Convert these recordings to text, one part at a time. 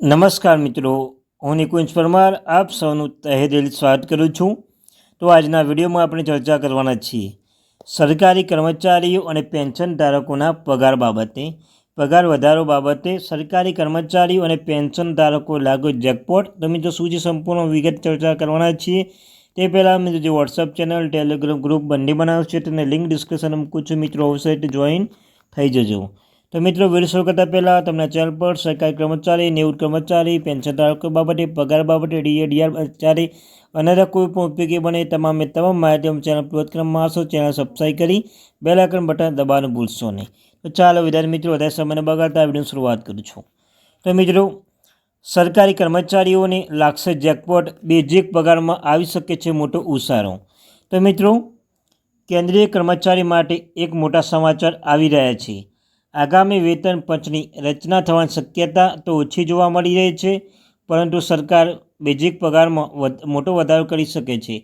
નમસ્કાર મિત્રો, હું નિકુંજ પરમાર, આપ સૌનું તહે દિલ સ્વાગત કરું છું. તો આજના વિડીયોમાં આપણે ચર્ચા કરવાના છીએ, સરકારી કર્મચારીઓ અને પેન્શન ધારકોના પગાર બાબતે. પગાર વધારો બાબતે સરકારી કર્મચારીઓ અને પેન્શન ધારકો લાગુ જેકપોટ. તો મિત્રો, શું છે સંપૂર્ણ વિગત ચર્ચા કરવાના છીએ? તે પહેલાં મિત્રો, જે વોટ્સઅપ ચેનલ ટેલિગ્રામ ગ્રુપ બંને બનાવશે તેને લિંક ડિસ્ક્રિપ્શન મૂકું છું. મિત્રો વેબસાઇટ જોઈન થઈ જજો. તો મિત્રો વીડિયો શરૂ કરતાં પહેલાં તમને ચેનલ પર સરકારી કર્મચારી, નિવૃત્ત કર્મચારી પેન્શન ધારકો બાબતે પગાર બાબતે ડીએ ડીઆર કર્મચારી અન્ય કોઈ પણ ઉપયોગી બને તમામે તમામ માહિતી ચેનલ પૂર્વત ક્રમમાં આવશો. ચેનલ સબસ્ક્રાઈબ કરી બેલ આઇકન બટન દબાવવાનું ભૂલશો નહીં. તો ચાલો, વિદ્યાર્થી મિત્રો, વધારે સમયને બગાડતા વીડિયો શરૂઆત કરું છું. તો મિત્રો, સરકારી કર્મચારીઓને લાગશે જેકપોટ બેઝિક પગારમાં આવી શકે છે મોટો ઉસારો. તો મિત્રો, કેન્દ્રીય કર્મચારી માટે એક મોટા સમાચાર આવી રહ્યા છે. આગામી વેતન પંચની રચના થવાની શક્યતા તો ઓછી જોવા મળી રહી છે, પરંતુ સરકાર બેઝિક પગારમાં મોટો વધારો કરી શકે છે.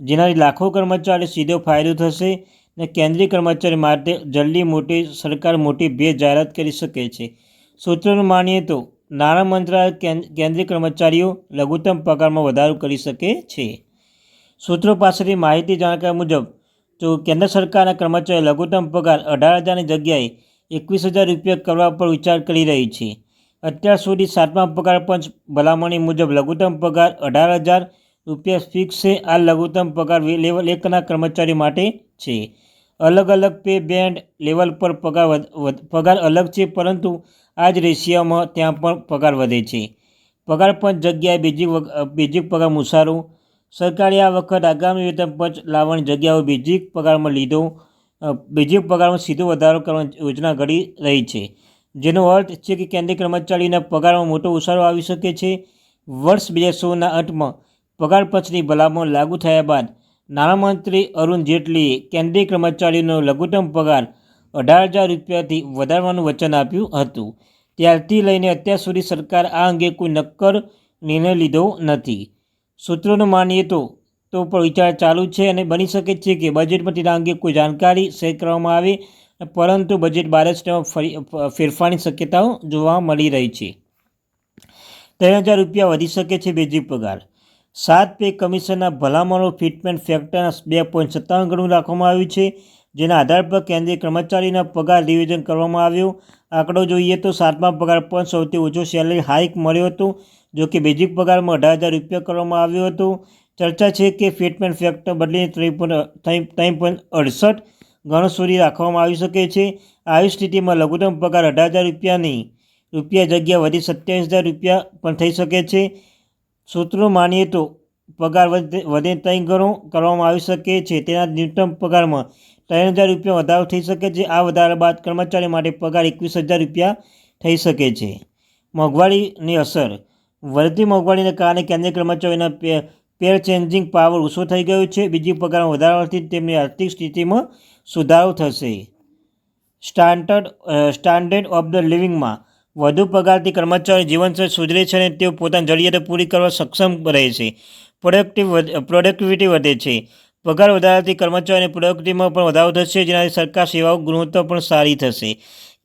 જેનાથી લાખો કર્મચારી સીધો ફાયદો થશે અને કેન્દ્રીય કર્મચારી માટે જલ્દી મોટી, સરકાર મોટી ભેટ જાહેરાત કરી શકે છે. સૂત્રોનું માનીએ તો નાણાં મંત્રાલય કેન્દ્રીય કર્મચારીઓ લઘુત્તમ પગારમાં વધારો કરી શકે છે. સૂત્રો પાસેથી માહિતી જાણકારી મુજબ, જો કેન્દ્ર સરકારના કર્મચારી લઘુત્તમ પગાર અઢાર હજારની જગ્યાએ એકવીસ હજાર રૂપિયા કરવા પર વિચાર કરી રહી છે. અત્યાર સુધી સાતમા પગાર પંચ ભલામણી મુજબ લઘુત્તમ પગાર અઢાર હજાર રૂપિયા ફિક્સ છે. આ લઘુત્તમ પગાર લેવલ એકના કર્મચારી માટે છે. અલગ અલગ પે બેન્ડ લેવલ પર પગાર પગાર અલગ છે, પરંતુ આ જ રેશિયામાં ત્યાં પણ પગાર વધે છે. પગાર પંચ જગ્યાએ બીજી બેઝિક પગાર મુસારો. સરકારે આ વખત આગામી વેતન પંચ લાવવાની જગ્યાઓ બેઝિક પગારમાં લીધો. બીજી પગારમાં સીધો વધારો કરવાની યોજના ઘડી રહી છે. જેનો અર્થ છે કે કેન્દ્રીય કર્મચારીના પગારમાં મોટો ઉછાળો આવી શકે છે. વર્ષ બે હજાર સોળના અંતમાં પગાર પંચની ભલામણ લાગુ થયા બાદ નાણામંત્રી અરુણ જેટલીએ કેન્દ્રીય કર્મચારીનો લઘુત્તમ પગાર અઢાર હજાર રૂપિયાથી વધારવાનું વચન આપ્યું હતું. ત્યારથી લઈને અત્યાર સુધી સરકાર આ અંગે કોઈ નક્કર નિર્ણય લીધો નથી. સૂત્રોનું માનીએ તો તો પણ વિચાર ચાલુ છે અને બની શકે છે કે બજેટમાં તેના અંગે કોઈ જાણકારી શેર કરવામાં આવે, પરંતુ બજેટ બાર જ ફરી ફેરફારની શક્યતાઓ જોવા મળી રહી છે. ત્રણ હજાર રૂપિયા વધી શકે છે બેઝિક પગાર. સાત પે કમિશનના ભલામણો ફિટમેન્ટ ફેક્ટરના બે પોઈન્ટ સત્તાવન ગણું રાખવામાં આવ્યું છે. જેના આધાર પર કેન્દ્રીય કર્મચારીના પગાર રિવિઝન કરવામાં આવ્યું. આંકડો જોઈએ તો સાતમા પગાર પણ સૌથી ઓછો સેલરી હાઇક મળ્યો હતો, જો કે બેઝિક પગારમાં અઢાર હજાર રૂપિયા કરવામાં આવ્યો હતો. ચર્ચા છે કે ફિટમેન્ટ ફેક્ટર બદલીને ત્રણ પોઈન્ટ અડસઠ ગણો સુધી રાખવામાં આવી શકે છે. આવી સ્થિતિમાં લઘુત્તમ પગાર અઢાર હજાર રૂપિયાની રૂપિયા જગ્યા વધી સત્યાવીસ હજાર રૂપિયા પણ થઈ શકે છે. સૂત્રો માનીએ તો પગાર વધે ત્રણ ગણો કરવામાં આવી શકે છે. તેના ન્યૂનતમ પગારમાં ત્રણ હજાર રૂપિયા વધારો થઈ શકે છે. આ વધારા બાદ કર્મચારી માટે પગાર એકવીસ હજાર રૂપિયા થઈ શકે છે. મોંઘવારીની અસર. વધતી મોંઘવારીને કારણે કેન્દ્રીય કર્મચારીઓના પેર ચેન્જિંગ પાવર ઓછો થઈ ગયો છે. બીજી પગારમાં વધારવાથી તેમની આર્થિક સ્થિતિમાં સુધારો થશે. સ્ટાન્ડર્ડ સ્ટાન્ડર્ડ ઓફ ધ લિવિંગમાં વધુ પગારથી કર્મચારી જીવનશૈલી સુધરે છે અને તેઓ પોતાની જરૂરિયાતો પૂરી કરવા સક્ષમ રહે છે. પ્રોડક્ટિવ પ્રોડક્ટિવિટી વધે છે. પગાર વધારાથી કર્મચારીઓની પ્રોડક્ટિવમાં પણ વધારો થશે, જેનાથી સરકાર સેવાઓ ગુણવત્તા પણ સારી થશે.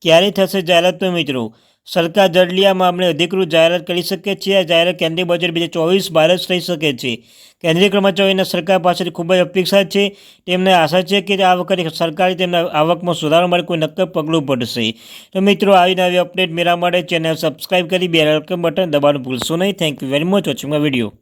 ક્યારે થશે જાહેરાત તો મિત્રો, સરકાર જલ્દી આપણે અધિકૃત જાહેરાત કરી શકે છે, આ જાહેરાત કેન્દ્રીય બજેટ બે હજાર ચોવીસ ભારત થઈ શકે છે. કેન્દ્રીય કર્મચારીઓના સરકાર પાસેથી ખૂબ જ અપેક્ષા છે. તેમને આશા છે કે આ વખતે સરકારે તેમના આવકમાં સુધારો માટે કોઈ નક્કર પગલું પડશે. તો મિત્રો, આવી નવી અપડેટ મેળવવા માટે ચેનલ સબસ્ક્રાઈબ કરી બે બટન દબાવવાનું ભૂલશો નહીં. Thank you very much watching video